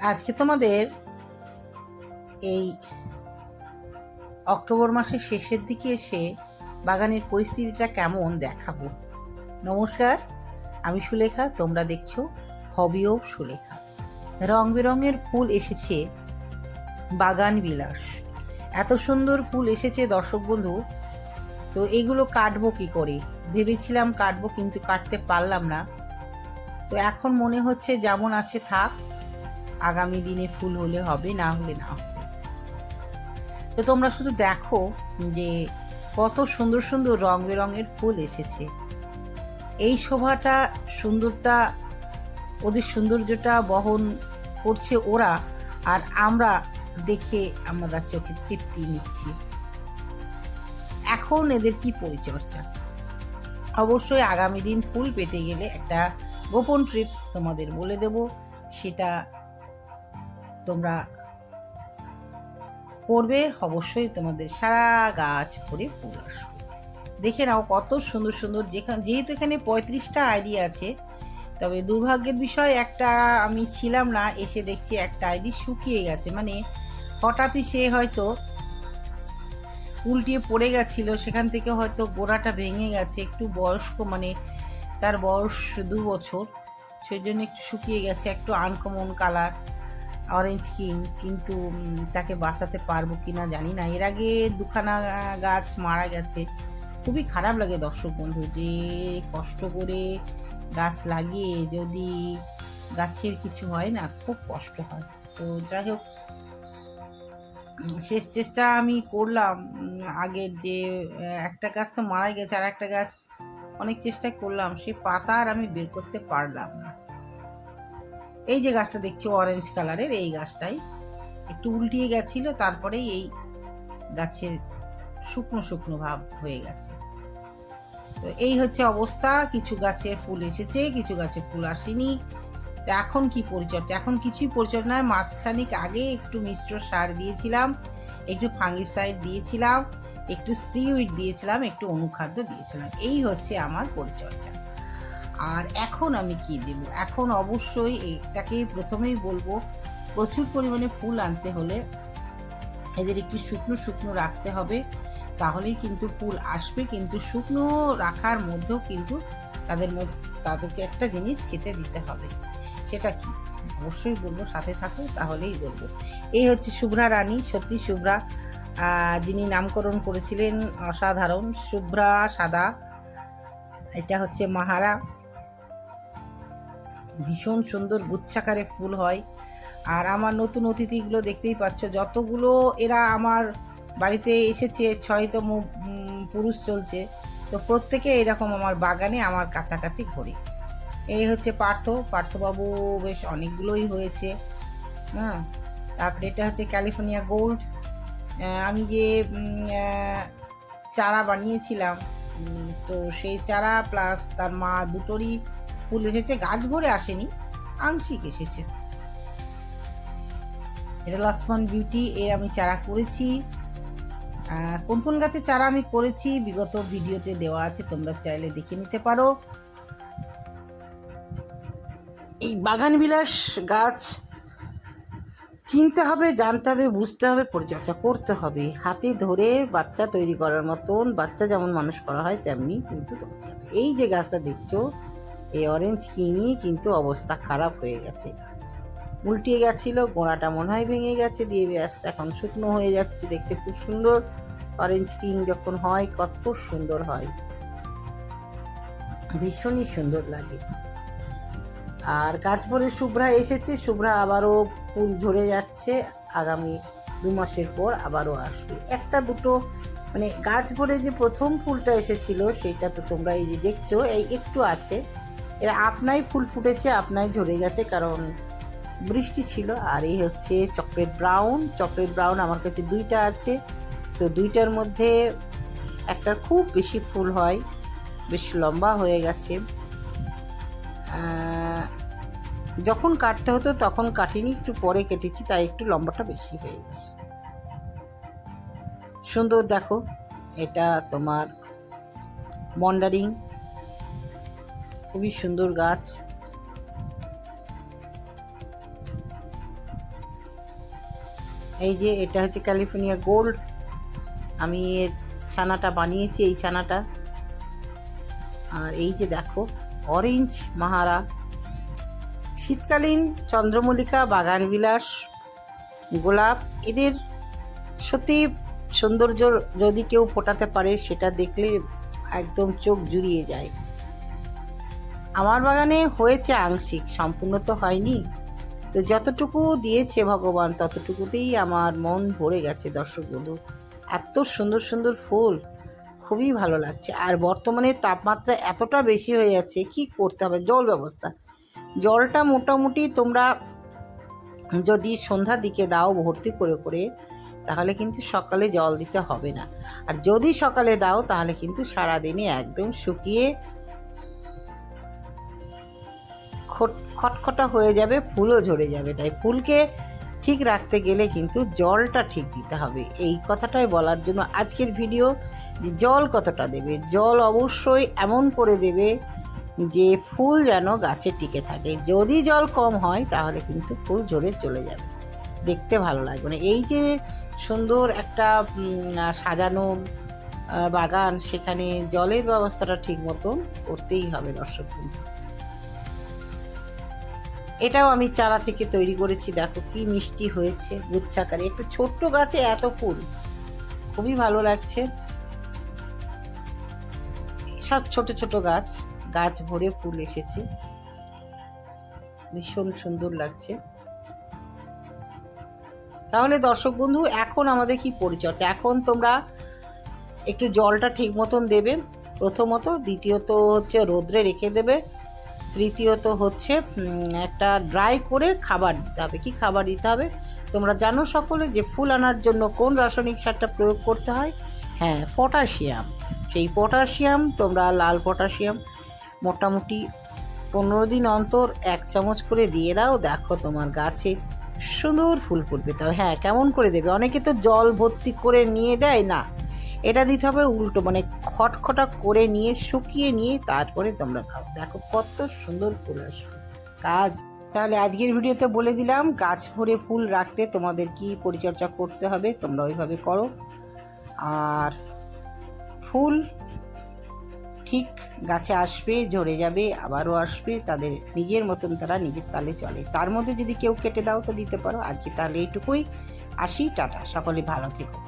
আজকে তোমাদের এই অক্টোবর মাসের শেষের দিকে এসে বাগানের পরিস্থিতিটা কেমন দেখাবো। নমস্কার, আমি সুলেখা, তোমরা দেখছ হবিও সুলেখা। রং বেরঙের ফুল এসেছে বাগান বিলাস। এত সুন্দর ফুল এসেছে দর্শক বন্ধু। তো এগুলো কাটবো কি করে? ভেবেছিলাম কাটবো কিন্তু কাটতে পারলাম না। তো এখন মনে হচ্ছে যেমন আছে থাক আগামী দিনে ফুল হলে হবে, না হলে না হবে। তো তোমরা শুধু দেখো যে কত সুন্দর সুন্দর রং বেরঙের ফুল এসেছে। এই শোভাটা সুন্দরটা ওদের সৌন্দর্যটা বহন করছে ওরা, আর আমরা দেখে আমরা চোখে তৃপ্তি নিচ্ছি। এখন এদের কি পরিচর্যা? অবশ্যই আগামী দিন ফুল পেতে গেলে একটা গোপন ট্রিপস তোমাদের বলে দেব। সেটা তোমরা করবে অবশ্যই তোমাদের সারা গাছ ভরে ফুল আসবে। দেখে নাও কত সুন্দর সুন্দর যেখানে, যেহেতু এখানে পঁয়ত্রিশটা আইডি আছে, তবে দুর্ভাগ্যের বিষয় একটা আমি ছিলাম না, এসে দেখছি একটা আইডি শুকিয়ে গেছে। মানে হঠাৎই সে হয়তো উল্টিয়ে পড়ে গেছিল, সেখান থেকে হয়তো গোড়াটা ভেঙে গেছে, একটু বয়স্ক মানে তার বয়স দু বছর, সেই জন্য একটু শুকিয়ে গেছে, একটু আনকমন কালার অরেঞ্জ কিং কিন্তু তাকে বাঁচাতে পারব কি না জানি না। এর আগে দুখানা গাছ মারা গেছে। খুবই খারাপ লাগে দর্শক বন্ধু, যে কষ্ট করে গাছ লাগিয়ে যদি গাছের কিছু হয় না, খুব কষ্ট হয়। তো যাই হোক শেষ চেষ্টা আমি করলাম। আগের যে একটা গাছ তো মারা গেছে, আর একটা গাছ অনেক চেষ্টা করলাম। সেই পাতা আর আমি বের করতে পারলাম না। এই যে গাছটা দেখছি অরেঞ্জ কালারের এই গাছটাই। একটু উল্টিয়ে গেছিল, তারপরেই এই গাছের শুকনো শুকনো ভাব হয়ে গেছে। তো এই হচ্ছে অবস্থা, কিছু গাছের ফুল এসেছে, কিছু গাছে ফুল আসেনি। তো এখন কি পরিচর্যা? এখন কিছুই পরিচর্যা নয়, মাসখানিক আগে একটু মিশ্র সার দিয়েছিলাম, একটু ফাঙ্গিসাইড দিয়েছিলাম, একটু সিউইড দিয়েছিলাম, একটু অনুখাদ্য দিয়েছিলাম। এই হচ্ছে আমার পরিচর্যা। আর এখন আমি কি দেব? এখন অবশ্যই এটাকে প্রথমেই বলব, প্রচুর পরিমাণে ফুল আনতে হলে এদের একটু শুকনো শুকনো রাখতে হবে। তাহলেই কিন্তু ফুল আসবে, কিন্তু শুকনো রাখার মধ্যেও কিন্তু তাদের মধ্যে তাদেরকে একটা জিনিস খেতে দিতে হবে। সেটা কি? অবশ্যই বলব, সাথে থাকো, তাহলেই বলব। এই হচ্ছে শুভ্রা রানী, সত্যি শুভ্রা। যিনি নামকরণ করেছিলেন অসাধারণ, শুভ্রা সাদা। এটা হচ্ছে মাহারা। ভীষণ সুন্দর গুচ্ছাকারে ফুল হয়। আর আমার নতুন অতিথিগুলো দেখতেই পাচ্ছ, যতগুলো এরা আমার বাড়িতে এসেছে, ছয়তম পুরুষ চলছে, তো প্রত্যেকে এরকম আমার বাগানে আমার কাছাকাছি ঘোরে এই হচ্ছে পার্থ। পার্থবাবু বেশ অনেকগুলোই হয়েছে হ্যাঁ। তারপরে এটা হচ্ছে ক্যালিফোর্নিয়া গোল্ড। আমি যে চারা বানিয়েছিলাম তো সেই চারা প্লাস তার মা দুটোরই ফুল এসেছে, গাছ ভরে আসেনি, আংশিক এসেছে। এটা লক্ষ্মণ বিউটি এর আমি চারা করেছি। কোন কোন গাছের চারা আমি করেছি, বিগত ভিডিওতে দেওয়া আছে, তোমরা চাইলে দেখে নিতে পারো। এই বাগান বিলাস গাছ, চিনতে হবে, জানতে হবে, বুঝতে হবে, পরিচর্যা করতে হবে। হাতে ধরে বাচ্চা তৈরি করার মতন, বাচ্চা যেমন মানুষ করা হয়, তেমনি কিন্তু এই যে গাছটা দেখছ এই অরেঞ্জ কিংই কিন্তু অবস্থা খারাপ হয়ে গেছে। উল্টিয়ে গেছিল, গোড়াটা মনে হয় ভেঙে গেছে দিয়ে ব্যাস এখন শুকনো হয়ে যাচ্ছে দেখতে খুব সুন্দর। অরেঞ্জ কিং যখন হয় কত সুন্দর হয়। ভীষণই সুন্দর লাগে। আর গাছ ভরে শুভ্রা এসেছে, শুভ্রা আবারও ফুল ঝরে যাচ্ছে। আগামী দু মাসের পর আবারও আসবে। একটা দুটো মানে গাছ ভরে যে প্রথম ফুলটা এসেছিল সেটা তো তোমরা এই যে দেখছ, এই একটু আছে। এরা আপনাই ফুল ফুটেছে, আপনাই ঝরে গেছে, কারণ বৃষ্টি ছিল। আর এই হচ্ছে চকলেট ব্রাউন। চকলেট ব্রাউন আমার কাছে দুইটা আছে। তো দুইটার মধ্যে একটার খুব বেশি ফুল হয়, বেশ লম্বা হয়ে গেছে। যখন কাটতে হতো তখন কাটিনি, একটু পরে কেটেছি, তাই একটু লম্বাটা বেশি হয়ে গেছে। সুন্দর দেখো, এটা তোমার মন্ডারিং। খুবই সুন্দর গাছ। এই যে এটা হচ্ছে ক্যালিফোর্নিয়া গোল্ড। আমি এর ছানাটা বানিয়েছি, এই ছানাটা। আর এই যে দেখো, অরেঞ্জ মাহারা। শীতকালীন চন্দ্রমল্লিকা বাগানবিলাস গোলাপ, এদের সত্যি সৌন্দর্য যদি কেউ ফোটাতে পারে, সেটা দেখলে একদম চোখ জুড়িয়ে যায়। আমার বাগানে হয়েছে আংশিক, সম্পূর্ণ তো হয়নি। তো যতটুকু দিয়েছে ভগবান, ততটুকুতেই আমার মন ভরে গেছে দর্শক বন্ধু এত সুন্দর সুন্দর ফুল, খুবই ভালো লাগছে। আর বর্তমানে তাপমাত্রা এতটা বেশি হয়ে যাচ্ছে, কি করতে হবে? জল ব্যবস্থা। জলটা মোটামুটি তোমরা যদি সন্ধ্যার দিকে দাও ভর্তি করে করে, তাহলে কিন্তু সকালে জল দিতে হবে না। আর যদি সকালে দাও, তাহলে কিন্তু সারাদিনে একদম শুকিয়ে খটখটা হয়ে যাবে, ফুলও ঝরে যাবে। তাই ফুলকে ঠিক রাখতে গেলে কিন্তু জলটা ঠিক দিতে হবে। এই কথাটাই বলার জন্য আজকের ভিডিও যে জল কতটা দেবে? জল অবশ্যই এমন করে দেবে যে ফুল যেন গাছে টিকে থাকে। যদি জল কম হয়, তাহলে কিন্তু ফুল ঝরে চলে যাবে। দেখতে ভালো লাগবে না। এই যে সুন্দর একটা সাজানো বাগান, সেখানে জলের ব্যবস্থাটা ঠিক মতন করতেই হবে দর্শক বন্ধু। এটাও আমি চারা থেকে তৈরি করেছি, দেখো কি মিষ্টি হয়েছে, গুচ্ছাকারে। একটু ছোট্ট গাছে এত ফুল, খুবই ভালো লাগছে। সব ছোট ছোট গাছ গাছ ভরে ফুল এসেছে। ভীষণ সুন্দর লাগছে। তাহলে দর্শক বন্ধু, এখন আমাদের কি পরিচর্যা? এখন তোমরা একটু জলটা ঠিক মতন দেবে, প্রথমত, দ্বিতীয়ত হচ্ছে রোদ্রে রেখে দেবে। তৃতীয়ত হচ্ছে একটা ড্রাই করে খাবার দিতে হবে। কি খাবার দিতে হবে? তোমরা জানো সকলে যে ফুল আনার জন্য কোন রাসায়নিক সারটা প্রয়োগ করতে হয়? হ্যাঁ পটাশিয়াম। সেই পটাশিয়াম, তোমরা লাল পটাশিয়াম মোটামুটি পনেরো দিন অন্তর এক চামচ করে দিয়ে দাও। দেখো তোমার গাছে সুন্দর ফুল ফুটবে। তাও হ্যাঁ কেমন করে দেবে? অনেকে তো জল ভর্তি করে নিয়ে দেয় না। এটা দিতে হবে উল্টো মানে খটখটা করে নিয়ে, শুকিয়ে নিয়ে তারপরে তোমরা খাও। দেখো কত সুন্দর ফুল আসবে। কাজ তাহলে আজকের ভিডিওতে বলে দিলাম, গাছ ভরে ফুল রাখতে তোমাদের কি পরিচর্যা করতে হবে তোমরা ওইভাবে করো। আর ফুল ঠিক গাছে আসবে, ঝরে যাবে, আবারও আসবে, তাদের নিজের মতন তারা নিজের তালে চলে। তার মধ্যে যদি কেউ কেটে দাও তো দিতে পারো। আজকে তাহলে এইটুকুই। আসি, টাটা। সকলে ভালো থেকো।